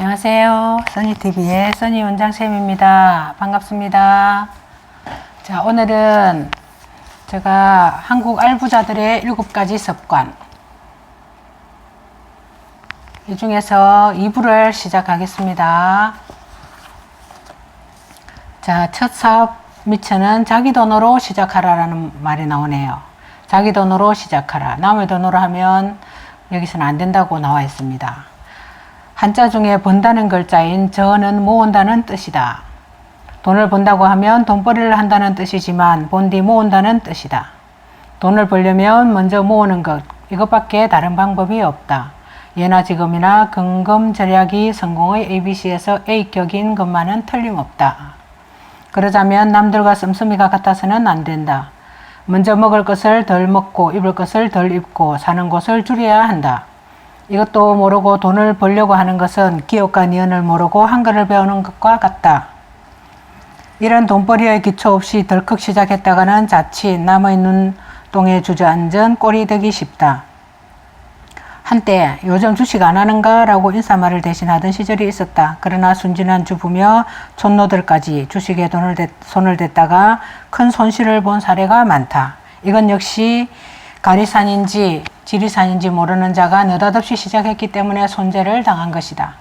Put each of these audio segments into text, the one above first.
안녕하세요. 써니TV의 써니 원장쌤입니다. 반갑습니다. 자, 오늘은 제가 한국 알부자들의 일곱 가지 습관. 이 중에서 2부를 시작하겠습니다. 자, 첫 사업 미천은 자기 돈으로 시작하라라는 말이 나오네요. 자기 돈으로 시작하라. 남의 돈으로 하면 여기서는 안 된다고 나와 있습니다. 한자 중에 번다는 글자인 저는 모은다는 뜻이다. 돈을 번다고 하면 돈벌이를 한다는 뜻이지만 본디 모은다는 뜻이다. 돈을 벌려면 먼저 모으는 것, 이것밖에 다른 방법이 없다. 예나 지금이나 근금 절약이 성공의 ABC에서 A격인 것만은 틀림없다. 그러자면 남들과 씀씀이가 같아서는 안 된다. 먼저 먹을 것을 덜 먹고 입을 것을 덜 입고 사는 곳을 줄여야 한다. 이것도 모르고 돈을 벌려고 하는 것은 기업과 니은을 모르고 한글을 배우는 것과 같다. 이런 돈벌이의 기초 없이 덜컥 시작했다가는 자칫 남의 눈동에 주저앉은 꼴이 되기 쉽다. 한때 요즘 주식 안 하는가? 라고 인사말을 대신하던 시절이 있었다. 그러나 순진한 주부며 촌노들까지 주식에 돈을 대, 손을 댔다가 큰 손실을 본 사례가 많다. 이건 역시 가리산인지 지리산인지 모르는 자가 느닷없이 시작했기 때문에 손재를 당한 것이다.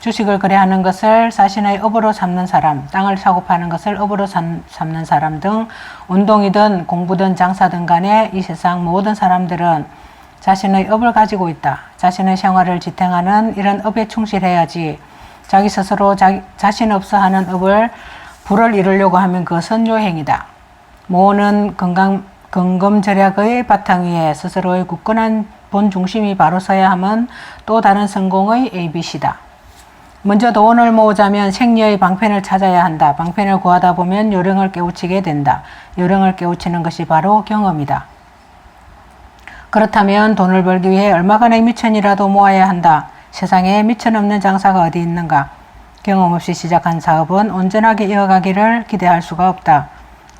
주식을 거래하는 것을 자신의 업으로 삼는 사람, 땅을 사고 파는 것을 업으로 삼, 삼는 사람 등 운동이든 공부든 장사든 간에 이 세상 모든 사람들은 자신의 업을 가지고 있다. 자신의 생활을 지탱하는 이런 업에 충실해야지 자기 스스로 자기, 자신 없어 하는 업을 부를 이루려고 하면 그것은 요행이다. 모으는 건강, 건검절약의 바탕 위에 스스로의 굳건한 본 중심이 바로 서야 함은 또 다른 성공의 ABC다. 먼저 돈을 모으자면 생리의 방편을 찾아야 한다. 방편을 구하다 보면 요령을 깨우치게 된다. 요령을 깨우치는 것이 바로 경험이다. 그렇다면 돈을 벌기 위해 얼마간의 미천이라도 모아야 한다. 세상에 미천 없는 장사가 어디 있는가? 경험 없이 시작한 사업은 온전하게 이어가기를 기대할 수가 없다.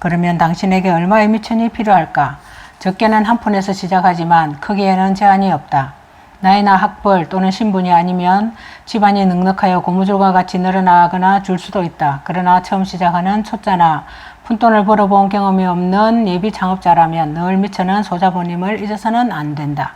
그러면 당신에게 얼마의 미천이 필요할까? 적게는 한 푼에서 시작하지만 크기에는 제한이 없다. 나이나 학벌 또는 신분이 아니면 집안이 넉넉하여 고무줄과 같이 늘어나거나 줄 수도 있다. 그러나 처음 시작하는 초짜나 푼돈을 벌어본 경험이 없는 예비 창업자라면 늘 미천은 소자본임을 잊어서는 안 된다.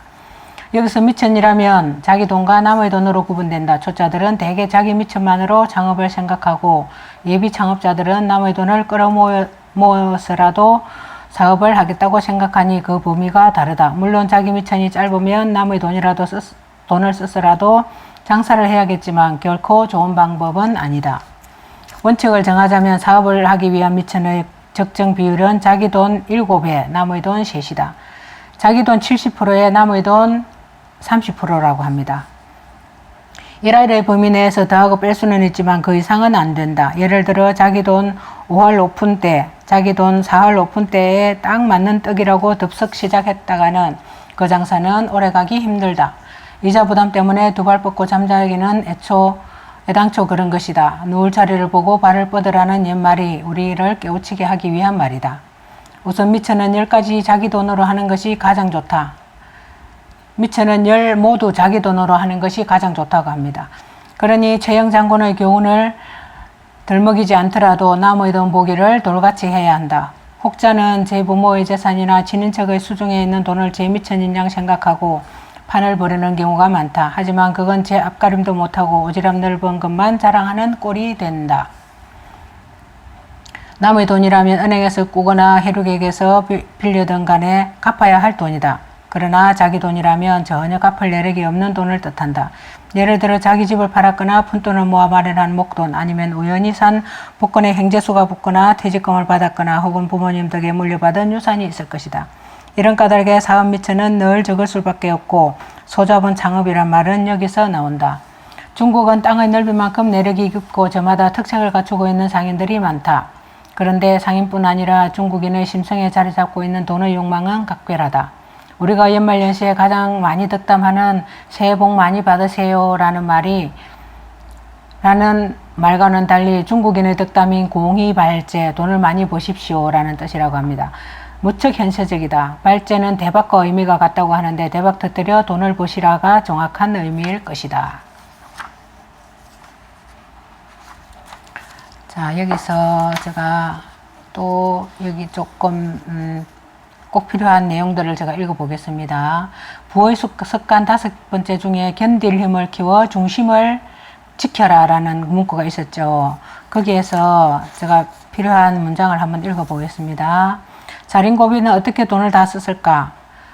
여기서 미천이라면 자기 돈과 남의 돈으로 구분된다. 초짜들은 대개 자기 미천만으로 창업을 생각하고 예비 창업자들은 남의 돈을 끌어모 어서라도 사업을 하겠다고 생각하니 그 범위가 다르다. 물론 자기 미천이 짧으면 남의 돈이라도 쓰, 돈을 쓰서라도 장사를 해야겠지만 결코 좋은 방법은 아니다. 원칙을 정하자면 사업을 하기 위한 미천의 적정 비율은 자기 돈 7배, 남의 돈 3이다. 자기 돈 70%에 남의 돈 30%라고 합니다. 일할의 범위 내에서 더하고 뺄 수는 있지만 그 이상은 안 된다. 예를 들어 자기 돈 5할 오픈 때, 자기 돈 4할 오픈 때에 딱 맞는 떡이라고 덥석 시작했다가는 그 장사는 오래가기 힘들다. 이자 부담 때문에 두 발 뻗고 잠자기는 애초 애당초 그런 것이다. 누울 자리를 보고 발을 뻗으라는 옛말이 우리를 깨우치게 하기 위한 말이다. 우선 미천은 열가지 자기 돈으로 하는 것이 가장 좋다. 미천은 열 모두 자기 돈으로 하는 것이 가장 좋다고 합니다. 그러니 최영 장군의 교훈을 덜 먹이지 않더라도 남의 돈 보기를 돌같이 해야 한다. 혹자는 제 부모의 재산이나 친인척의 수중에 있는 돈을 제 미천인 양 생각하고 판을 벌이는 경우가 많다. 하지만 그건 제 앞가림도 못하고 오지랖 넓은 것만 자랑하는 꼴이 된다. 남의 돈이라면 은행에서 꾸거나 해륙에게서 빌려든 간에 갚아야 할 돈이다. 그러나 자기 돈이라면 전혀 갚을 내력이 없는 돈을 뜻한다. 예를 들어 자기 집을 팔았거나 푼돈을 모아 마련한 목돈 아니면 우연히 산 복권에 행제수가 붙거나 퇴직금을 받았거나 혹은 부모님 덕에 물려받은 유산이 있을 것이다. 이런 까닭에 사업 미천은 늘 적을 수밖에 없고 소자본 창업이란 말은 여기서 나온다. 중국은 땅의 넓이만큼 내력이 깊고 저마다 특색을 갖추고 있는 상인들이 많다. 그런데 상인뿐 아니라 중국인의 심성에 자리 잡고 있는 돈의 욕망은 각별하다. 우리가 연말 연시에 가장 많이 덕담하는 새해 복 많이 받으세요 라는 말이 라는 말과는 달리 중국인의 덕담인 공의발제 돈을 많이 보십시오 라는 뜻이라고 합니다. 무척 현실적이다. 발제는 대박과 의미가 같다고 하는데 대박 터뜨려 돈을 보시라가 정확한 의미일 것이다. 자, 여기서 제가 또 여기 조금, 음, 꼭 필요한 내용들을 제가 읽어보겠습니다. 부의 습- 습관 다섯 번째 중에 견딜 힘을 키워 중심을 지켜라라는 문구가 있었죠. 거기에서 제가 필요한 문장을 한번 읽어보겠습니다. 자린고비는 어떻게 돈을 다 썼을까?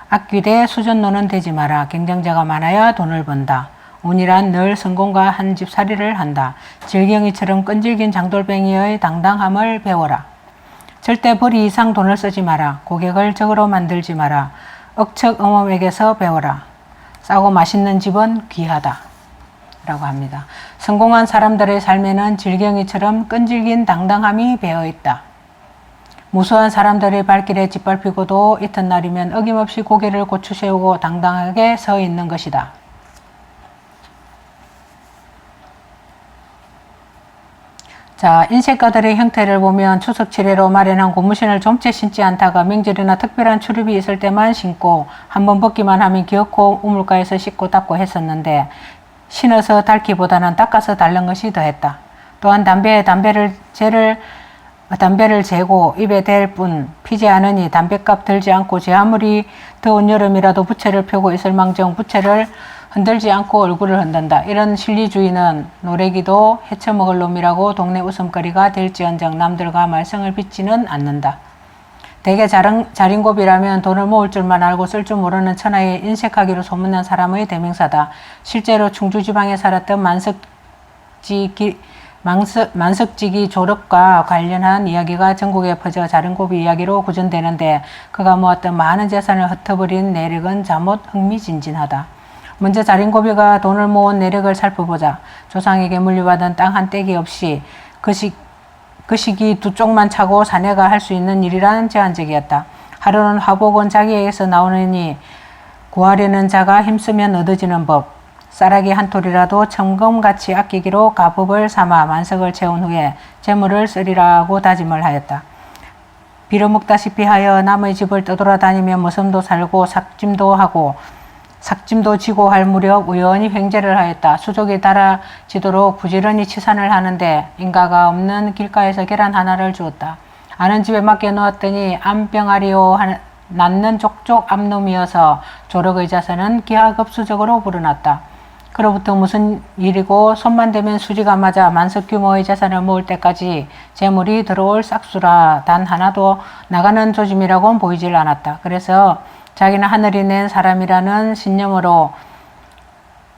아끼되 수전노는 되지 마라. 경쟁자가 많아야 돈을 번다. 운이란 늘 성공과 한 집살이를 한다. 질경이처럼 끈질긴 장돌뱅이의 당당함을 배워라. 절대 벌이 이상 돈을 쓰지 마라. 고객을 적으로 만들지 마라. 억척 어멈에게서 배워라. 싸고 맛있는 집은 귀하다. 라고 합니다. 성공한 사람들의 삶에는 질경이처럼 끈질긴 당당함이 배어 있다. 무수한 사람들의 발길에 짓밟히고도 이튿날이면 어김없이 고개를 고추 세우고 당당하게 서 있는 것이다. 자, 인쇄가들의 형태를 보면 추석 칠회로 마련한 고무신을 좀채 신지 않다가 명절이나 특별한 출입이 있을 때만 신고 한 번 벗기만 하면 기어코 우물가에서 씻고 닦고 했었는데 신어서 닳기보다는 닦아서 닳는 것이 더했다. 또한 담배에 담배를 재를 담배를 재고 입에 댈 뿐 피지 않으니 담배값 들지 않고 제 아무리 더운 여름이라도 부채를 펴고 있을 망정 부채를 흔들지 않고 얼굴을 흔든다. 이런 실리주의는 노래기도 헤쳐먹을 놈이라고 동네 웃음거리가 될지언정 남들과 말썽을 빚지는 않는다. 대개 자른, 자린고비라면 돈을 모을 줄만 알고 쓸 줄 모르는 천하에 인색하기로 소문난 사람의 대명사다. 실제로 충주지방에 살았던 만석지기, 만석, 만석지기 졸업과 관련한 이야기가 전국에 퍼져 자린고비 이야기로 구전되는데 그가 모았던 많은 재산을 흩어버린 내력은 잠옷 흥미진진하다. 먼저 자린고비가 돈을 모은 내력을 살펴보자. 조상에게 물려받은 땅 한 떼기 없이 그, 시, 그 시기 두 쪽만 차고 사내가 할 수 있는 일이란 제한적이었다. 하루는 화복은 자기에게서 나오느니 구하려는 자가 힘쓰면 얻어지는 법. 쌀아기 한 톨이라도 청금같이 아끼기로 가법을 삼아 만석을 채운 후에 재물을 쓰리라고 다짐을 하였다. 빌어먹다시피 하여 남의 집을 떠돌아다니며 모섬도 살고 삭짐도 하고 삭짐도 지고 할 무렵 우연히 횡재를 하였다. 수족이 달아지도록 부지런히 치산을 하는데 인가가 없는 길가에서 계란 하나를 주었다. 아는 집에 맡겨 놓았더니 암병아리오 낳는 족족 암놈이어서 조력의자서는 기하급수적으로 불어났다. 그로부터 무슨 일이고 손만 대면 수지가 맞아 만석 규모의 재산을 모을 때까지 재물이 들어올 싹수라 단 하나도 나가는 조짐이라고는 보이질 않았다. 그래서 자기는 하늘이 낸 사람이라는 신념으로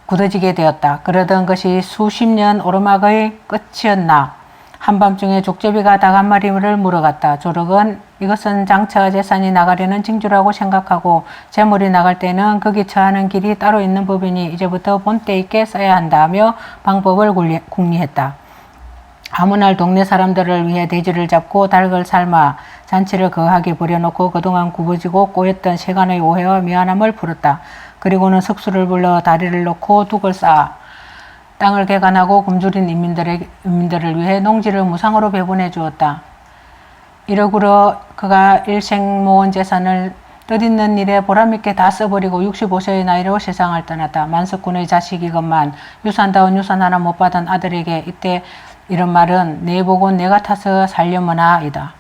굳어지게 되었다. 그러던 것이 수십 년 오르막의 끝이었나. 한밤중에 족제비가 닭 한 마리를 물어갔다. 조력은 이것은 장차 재산이 나가려는 징조라고 생각하고 재물이 나갈 때는 거기 처하는 길이 따로 있는 법이니 이제부터 본때 있게 써야 한다며 방법을 궁리했다. 아무 날 동네 사람들을 위해 돼지를 잡고 닭을 삶아 잔치를 거하게 버려놓고 그동안 굽어지고 꼬였던 세간의 오해와 미안함을 풀었다. 그리고는 석수를 불러 다리를 놓고 둑을 쌓아 땅을 개간하고 굶주린 인민들을 위해 농지를 무상으로 배분해 주었다. 이러구러 그가 일생 모은 재산을 뜻있는 일에 보람있게 다 써버리고 65세의 나이로 세상을 떠났다. 만석군의 자식이건만 유산다운 유산 하나 못 받은 아들에게 이때 이런 말은 내 복은 내가 타서 살려머나이다.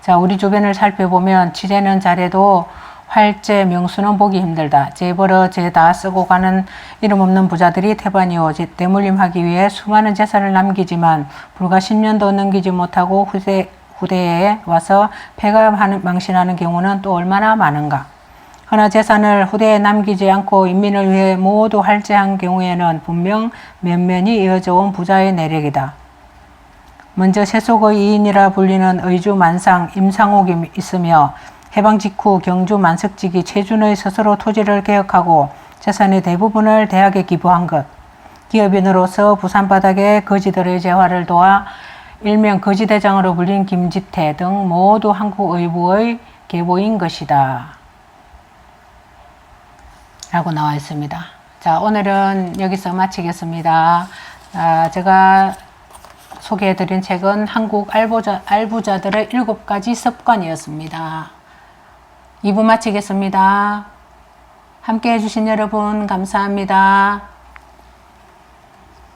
자, 우리 주변을 살펴보면 지대는 잘해도 활제 명수는 보기 힘들다. 재벌어 재다 쓰고 가는 이름 없는 부자들이 태반이오. 제- 대물림하기 위해 수많은 재산을 남기지만 불과 10년도 넘기지 못하고 후대, 후대에 와서 폐가 하는- 망신하는 경우는 또 얼마나 많은가. 허나 재산을 후대에 남기지 않고 인민을 위해 모두 활제한 경우에는 분명 면면이 이어져 온 부자의 내력이다. 먼저 세속의 이인이라 불리는 의주 만상 임상옥이 있으며 해방 직후 경주 만석직이 최준의 스스로 토지를 개혁하고 재산의 대부분을 대학에 기부한 것. 기업인으로서 부산 바닥의 거지들의 재활을 도와 일명 거지대장으로 불린 김지태 등 모두 한국 의부의 계보인 것이다. 라고 나와 있습니다. 자, 오늘은 여기서 마치겠습니다. 아, 제가 소개해드린 책은 한국 알부자, 알부자들의 일곱 가지 습관이었습니다. 2부 마치겠습니다. 함께 해주신 여러분 감사합니다.